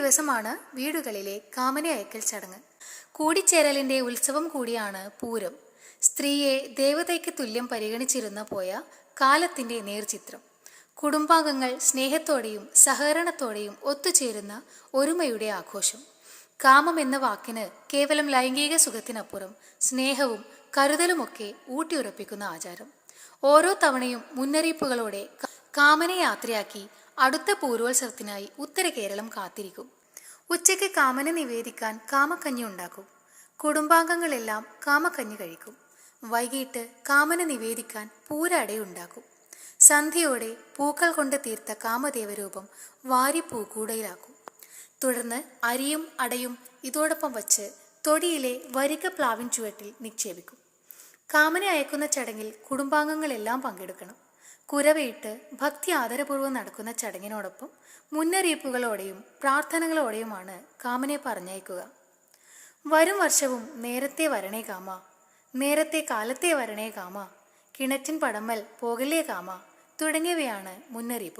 ദിവസമാണ് വീടുകളിലെ കാമന അയക്കൽ ചടങ്ങ്. കൂടിച്ചേരലിന്റെ ഉത്സവം കൂടിയാണ് പൂരം. സ്ത്രീയെ ദേവതയ്ക്ക് തുല്യം പരിഗണിച്ചിരുന്ന പോയ കാലത്തിന്റെ നേർചിത്രം. കുടുംബാംഗങ്ങൾ സ്നേഹത്തോടെയും സഹകരണത്തോടെയും ഒത്തുചേരുന്ന ഒരുമയുടെ ആഘോഷം. കാമം എന്ന വാക്കിന് കേവലം ലൈംഗിക സുഖത്തിനപ്പുറം സ്നേഹവും കരുതലുമൊക്കെ ഊട്ടിയുറപ്പിക്കുന്ന ആചാരം. ഓരോ തവണയും മുന്നറിയിപ്പുകളോടെ കാമനെ യാത്രയാക്കി അടുത്ത പൂർവോത്സവത്തിനായി ഉത്തര കേരളം കാത്തിരിക്കും. ഉച്ചയ്ക്ക് കാമന നിവേദിക്കാൻ കാമക്കഞ്ഞി ഉണ്ടാക്കും. കുടുംബാംഗങ്ങളെല്ലാം കാമക്കഞ്ഞി കഴിക്കും. വൈകിട്ട് കാമന നിവേദിക്കാൻ പൂരടയുണ്ടാക്കും സന്ധ്യയോടെ പൂക്കൾ കൊണ്ട് തീർത്ത കാമദേവരൂപം വാരി പൂക്കൂടയിലാക്കും തുടർന്ന് അരിയും അടയും ഇതോടൊപ്പം വച്ച് തൊടിയിലെ വരിക പ്ലാവിൻ ചുവട്ടിൽ നിക്ഷേപിക്കും. കാമനെ അയക്കുന്ന ചടങ്ങിൽ കുടുംബാംഗങ്ങളെല്ലാം പങ്കെടുക്കണം. കുരവയിട്ട് ഭക്തി ആദരപൂർവം നടക്കുന്ന ചടങ്ങിനോടൊപ്പം മുന്നറിയിപ്പുകളോടെയും പ്രാർത്ഥനകളോടെയുമാണ് കാമനെ പറഞ്ഞയക്കുക. വരും വർഷവും നേരത്തെ വരണേ കാമ നേരത്തെ കാലത്തെ വരണേ കാമ കിണറ്റിൻ പടമ്മൽ പോകലേ കാമ തുടങ്ങിയവയാണ് മുന്നറിയിപ്പ്